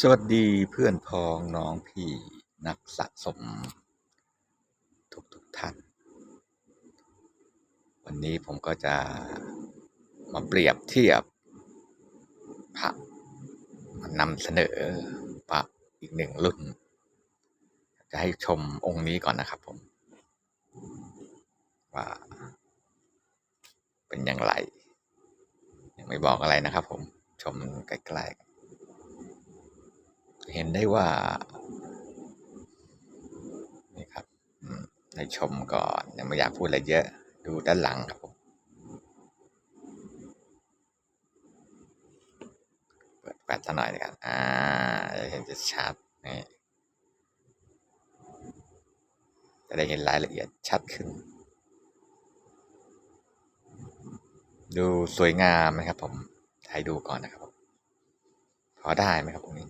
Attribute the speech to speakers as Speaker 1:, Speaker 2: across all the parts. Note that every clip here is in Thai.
Speaker 1: สวัสดีเพื่อนพ้องน้องพี่นักสะสม ทุกทุกท่าน วันนี้ผมก็จะมาเปรียบเทียบพระมานำเสนอพระอีกหนึ่งรุ่น จะให้ชมองค์นี้ก่อนนะครับผม ว่าเป็นอย่างไร ยังไม่บอกอะไรนะครับผมชมใกล้ๆ เห็นได้ว่านี่ครับอืมให้ชมก่อนยังไม่อยากพูดอะไรเยอะ ดูด้านหลังครับผมเปิดแฟลชหน่อยนะครับอ่าจะเห็นจะชัดนี่จะได้เห็นรายละเอียดชัดขึ้น ดูสวยงามไหมครับผมให้ดูก่อนนะครับผมพอได้ไหมครับตรงนี้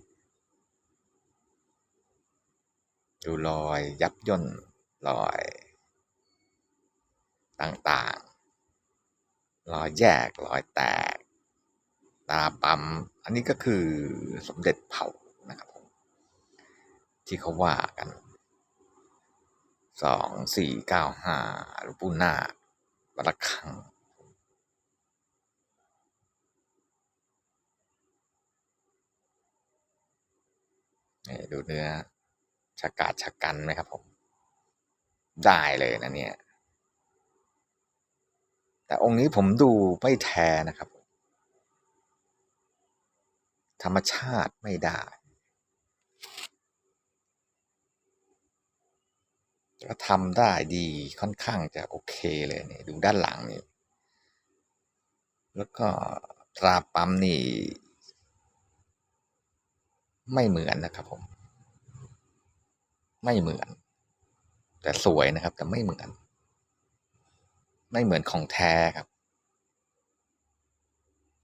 Speaker 1: ดูรอยยับย่นรอยต่างๆ รอยแยกรอยแตก ตาปั๊ม อันนี้ก็คือสมเด็จเผานะครับผมที่เขาว่ากันสองสี่เก้าห้าหลวงปู่นาควัดระฆังนี่ดูเนื้อ ชะกาดชะกันไหมครับผม ได้เลยนะเนี่ย แต่องค์นี้ผมดูไม่แท้นะครับ ธรรมชาติไม่ได้ก็ทำได้ดีค่อนข้างจะโอเคเลยเนี่ยดูด้านหลังนี่ แล้วก็ตราปั๊มนี่ ไม่เหมือนนะครับผม ไม่เหมือน แต่สวยนะครับ แต่ไม่เหมือน ไม่เหมือนของแท้ครับ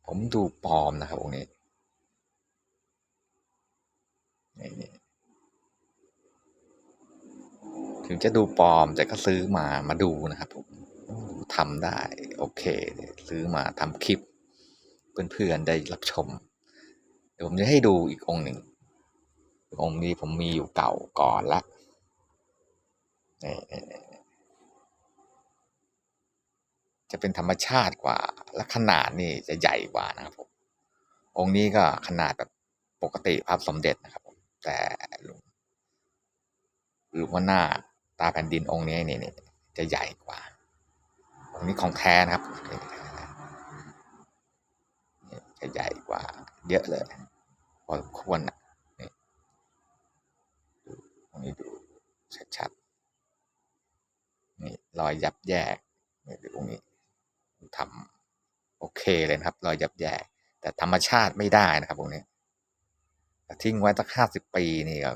Speaker 1: ผมดูปลอมนะครับองค์นี้นี่ถึงจะดูปลอมแต่ก็ซื้อมามาดูนะครับผมทำได้ โอเค ซื้อมาทำคลิป เพื่อนๆได้รับชม เดี๋ยวผมจะให้ดูอีกองค์หนึ่ง องค์นี้ผมมีอยู่เก่าก่อนละจะเป็นธรรมชาติกว่า และขนาดนี่จะใหญ่กว่านะครับผม องค์นี้ก็ขนาดแบบปกติภาพสมเด็จนะครับผมแต่หลวงหลวงพ่อหน้าตาแผ่นดินองค์นี้นี่นี่จะใหญ่กว่า องค์นี้ของแท้นะครับ จะใหญ่กว่า เยอะเลยพอควรนะ นี่ดูชัดๆ นี่รอยยับแยกนี่ดูตรงนี้ทำโอเคเลยนะครับ รอยยับแยก แต่ธรรมชาติไม่ได้นะครับตรงนี้ทิ้งไว้ตั้งห้าสิบปีนี่ก็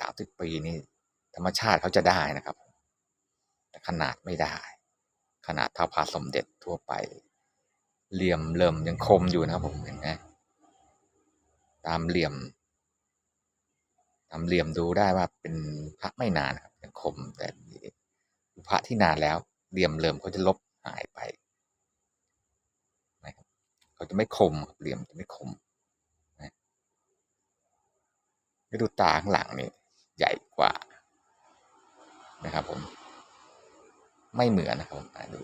Speaker 1: สามสิบปีนี่ธรรมชาติเขาจะได้นะครับ แต่ขนาดไม่ได้ ขนาดเท่าพาสมเด็จทั่วไป เหลี่ยมเริ่มยังคมอยู่นะครับผมเห็นไหมตามเหลี่ยม เหลี่ยมดูได้ว่าเป็นพระไม่นานครับยังคมแต่พระที่นานแล้วเหลี่ยมเริ่อมเขาจะลบหายไปนะครับเขาจะไม่คมเหลี่ยมจะไม่คมนะดูตาข้างหลังนี่ใหญ่กว่านะครับผมไม่เหมือนนะครับผมดู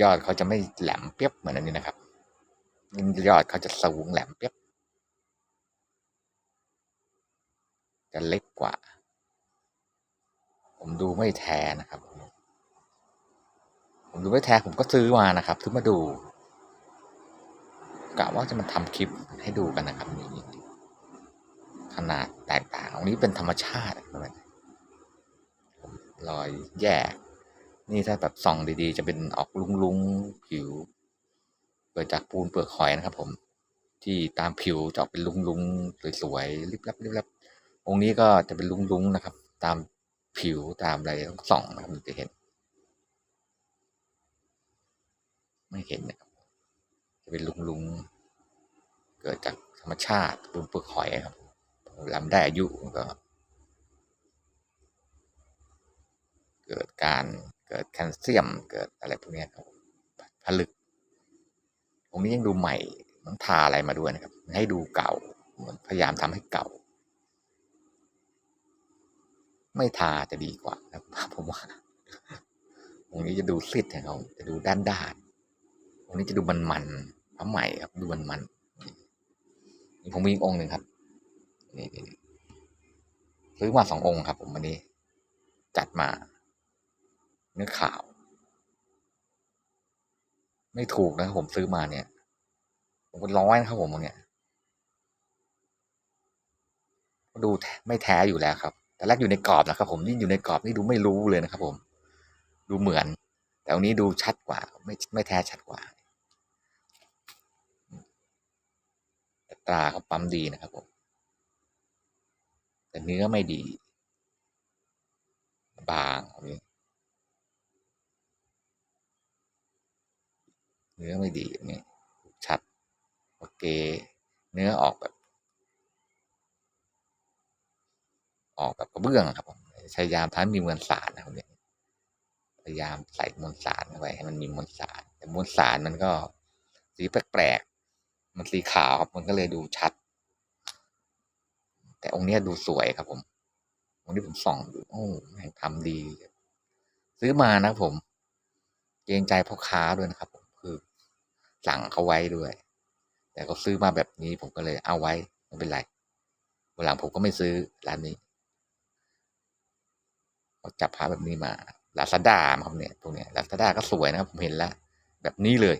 Speaker 1: ยอดเขาจะไม่แหลมเปียบเหมือนอันนี้นะครับยอดเขาจะสูงแหลมเปียบ จะเล็กกว่า ผมดูไม่แท้นะครับ ผมดูไม่แท้ผมก็ซื้อมานะครับซื้อมาดูกะว่าจะมาทำคลิปให้ดูกันนะครับนี่ขนาดแตกต่างตรงนี้เป็นธรรมชาตินะรอยแยก นี่ถ้าแบบส่องดีๆ จะเป็นออกลุ้งๆผิว เกิดจากปูนเปลือกหอยนะครับผม ที่ตามผิวจะออกเป็นลุ้งๆสวยๆริบลับริบลับ องค์นี้ก็จะเป็นลุ้งๆนะครับ ตามผิวตามอะไรต้องส่องนะครับมันจะเห็น ไม่เห็นนะครับ จะเป็นลุงๆเกิดจากธรรมชาติปูนเปลือกหอยครับลำได้อายุก็ เกิดการเกิดแคลเซียมเกิดอะไรพวกนี้ครับผลึกตรงนี้ยังดูใหม่ต้องทาอะไรมาด้วยนะครับ ให้ดูเก่าเหมือนพยายามทำให้เก่า ไม่ทาจะดีกว่านะครับผมว่าองค์นี้จะดูซิดของเขาจะดูด้านด้านๆองค์นี้จะดูมันมันๆพระใหม่ครับ ดูมันมันๆผมมีอีกองค์หนึ่งครับนี่ซื้อมาสององค์ครับ ผมวันนี้ จัดมา เนื้อขาว ไม่ถูกนะครับผมซื้อมาเนี่ย ผมเป็ร้อยนะครับผมเนี่ยดูไม่แท้อยู่แล้วครับ แต่แรกอยู่ในกรอบนะครับ ผมนี่อยู่ในกรอบนี่ดูไม่รู้เลยนะครับ ผม ดูเหมือน แต่วันนี้ดูชัดกว่า ไม่ไม่แท้ชัดกว่าตราเขาปั๊มดีนะครับผม แต่เนื้อไม่ดี บางนี้เนื้อไม่ดีอันนี้ชัด โอเค เนื้อออกแบบ ออกแบบกระเบื้องครับผมพยายามทำให้มีมวลสารนะครับเนี่ยพยายามใส่มวลสารเข้าไปให้มันมีมวลสารแต่มวลสารมันก็สีแปลกๆมันสีขาวครับมันก็เลยดูชัด แต่องค์นี้ดูสวยครับผมองค์นี้ผมส่องดูโอ้แม่งทำดี ซื้อมานะผมเกรงใจพ่อค้าด้วยนะครับผมคือสั่งเขาไว้ด้วย แต่เขาซื้อมาแบบนี้ผมก็เลยเอาไว้ไม่เป็นไรวันหลังผมก็ไม่ซื้อร้านนี้ เขาจับพาแบบนี้มาลาซาด้าครับเนี่ยตรงเนี้ยลาซาด้าก็สวยนะครับผมเห็นแล้วแบบนี้เลย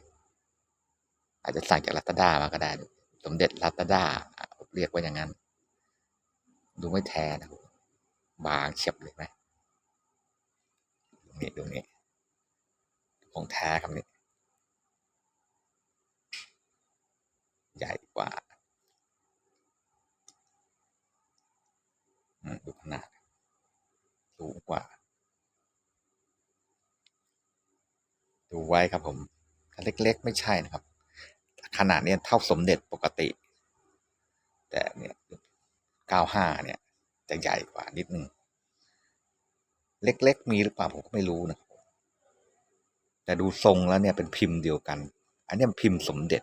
Speaker 1: อาจจะสั่งจากลาซาด้ามาก็ได้ สมเด็จลาซาด้าเรียกว่าอย่างนั้น ดูไม่แท้นะครับบางเฉียบเลยไหมนี่ตรงนี้ของแท้ครับนี่ใหญ่กว่าอืมดูขนาด สูงกว่า ดูไว้ครับผมเล็กๆ ไม่ใช่นะครับ ขนาดเนี้ยเท่าสมเด็จปกติ แต่เนี่ยเก้าห้าเนี่ย จะใหญ่กว่านิดนึง เล็กๆ มีหรือเปล่าผมก็ไม่รู้นะ แต่ดูทรงแล้วเนี่ยเป็นพิมพ์เดียวกัน อันนี้พิมพ์สมเด็จ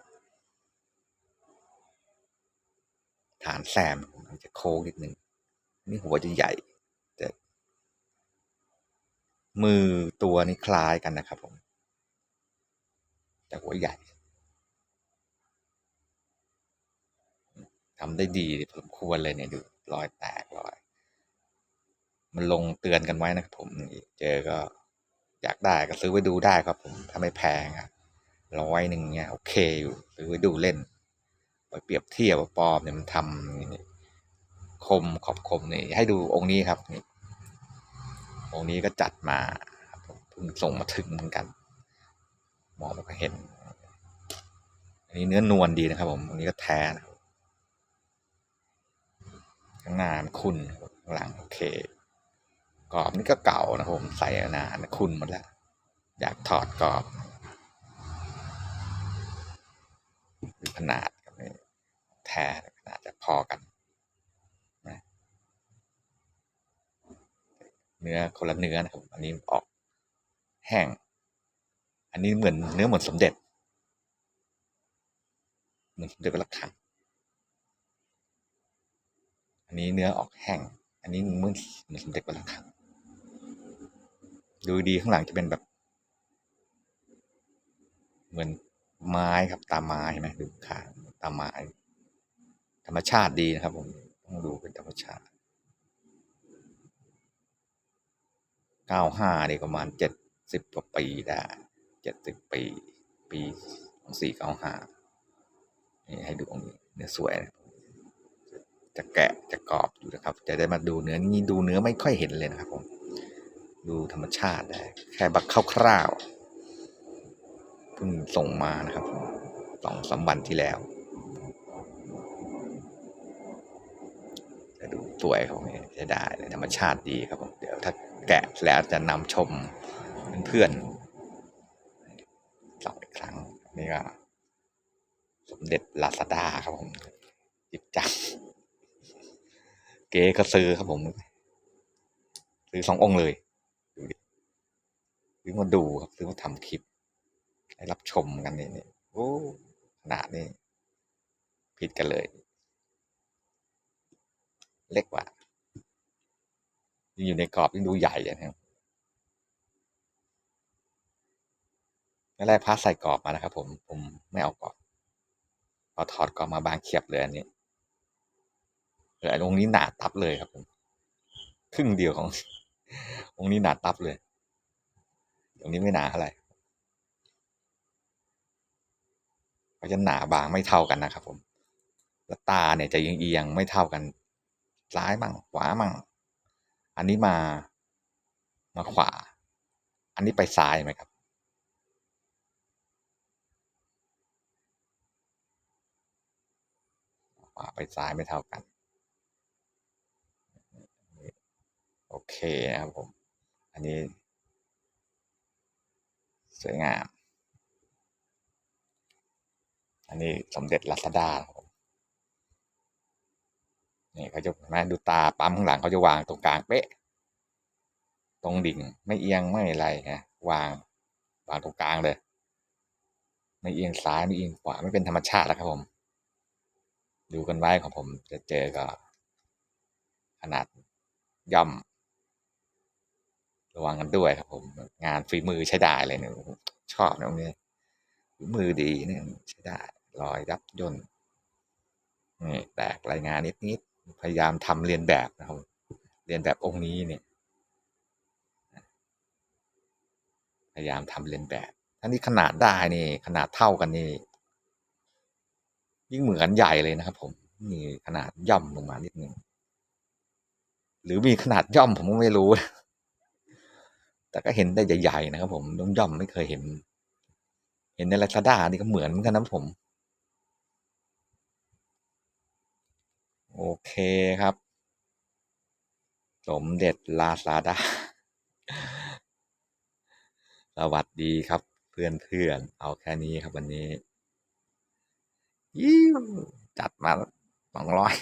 Speaker 1: ฐานแซมมันจะโค้งนิดนึง นี่หัวจะใหญ่ มือตัวนี้คล้ายกันนะครับผม แต่หัวใหญ่ทำได้ดีพอสมควรเลยเนี่ยดูรอยแตกรอย มันลงเตือนกันไว้นะครับผม เจอก็อยากได้ก็ซื้อไว้ดูได้ครับผมถ้าไม่แพงอะร้อยหนึ่งเนี่ยโอเคอยู่ซื้อไว้ดูเล่นไปเปรียบเทียบปอมเนี่ยมันทำนี่คมขอบคมนี่ให้ดูองค์นี้ครับนี่ องนี้ก็จัดมาครับผมเพิ่งส่งมาถึงเหมือนกัน มองแล้วก็เห็น อันนี้เนื้อนวลดีนะครับ ผมอันนี้ก็แท้นะข้างหน้าคุณหลังโอเคกรอบนี่ก็เก่านะครับผมใส่นานคุณหมดแล้ว อยากถอดกรอบขนาดกับแท้ขนาดจะพอกันนะ เนื้อคนละเนื้อนะครับ อันนี้ออกแห้ง อันนี้เหมือนเนื้อเหมือนสมเด็จ เหมือนสมเด็จพระระฆังอันนี้เนื้อออกแห้ง อันนี้เหมือนเหมือนสมเด็จพระระฆังดูดีข้างหลังจะเป็นแบบ เหมือนไม้ครับตามไม้เห็นไหมดูขาตามไม้ ธรรมชาติดีนะครับผม ต้องดูเป็นธรรมชาติ เก้าห้าเด็กประมาณเจ็ดสิบกว่าปีได้เจ็ดสิบปี ปีสองสี่เก้าห้านี่ให้ดูตรงนี้เนื้อสวย จะแกะจะกรอบอยู่นะครับ จะได้มาดูเนื้อนี่ดูเนื้อไม่ค่อยเห็นเลยนะครับผมดูธรรมชาติได้แค่บักคร่าวๆเพิ่งส่งมานะครับสองสามวันที่แล้วจะดูสวยครับนี่ใช้ได้ธรรมชาติดีครับผมเดี๋ยวถ้า แกะแล้วจะนำชมเพื่อนๆสองอีกครั้งนี่ก็สมเด็จลาซาด้าครับผมจิบจับเก๋ก็ซื้อครับผม ซื้อสององค์เลยดูดิซื้อมาดูครับซื้อมาทำคลิป ให้รับชมกันนี่นี่โอ้ขนาดนี้ผิดกันเลย เล็กกว่า ยิ่งอยู่ในกรอบยิ่งดูใหญ่อะนะครับแล้วแรกพาใส่กรอบมานะครับ ผมผมไม่เอากรอบพอถอดกรอบมาบางเขียบเลยอันนี้เออองค์นี้หนาตับเลยครับผมครึ่งเดียวของ องค์นี้หนาตับเลยองค์นี้ไม่หนาเท่าไรเพราะจะหนาบางไม่เท่ากันนะครับผมแล้วตาเนี่ยจะเอียงๆไม่เท่ากัน ซ้ายมั่งขวามั่ง อันนี้มามาขวา อันนี้ไปซ้ายไหมครับ ขวาไปซ้ายไม่เท่ากัน โอเคนะครับผม อันนี้ สวยงาม อันนี้สมเด็จรัชดาครับ นี่เขาจะม่ดูตาปั๊มข้างหลังเขาจะวางตรงกลางเป๊ะ ตรงดิ่งไม่เอียงไม่อะไรฮะวางวางตรงกลางเลย ไม่เอียงซ้ายไม่เอียงขวาไม่เป็นธรรมชาติแล้วครับผม ดูกันไว้ของผมจะเจอก็ขนาดย่อม ระวังกันด้วยครับผม งานฝีมือใช้ได้เลยเนี่ยชอบนะตรงนี้ฝีมือดีเนี่ยใช้ได้รอยยับย่นนี่แตกรายงานนิดๆ พยายามทำเรียนแบบนะครับเรียนแบบองค์นี้เนี่ยพยายามทำเรียนแบบถ้านี่ขนาดได้นี่ขนาดเท่ากันนี่ยิ่งเหมือนใหญ่เลยนะครับ ผมนี่ขนาดย่อมลงมานิดนึงหรือมีขนาดย่อมผมก็ไม่รู้ แต่ก็เห็นได้ใหญ่ๆนะครับ ผมย่อมย่อมไม่เคยเห็น เห็นในลาซาด้านี่ก็เหมือนกันนะผม โอเคครับ สมเด็จลาซาดา สวัสดีครับเพื่อนเพื่อนเอาแค่นี้ครับวันนี้ยิ้วจัดมาสองร้อย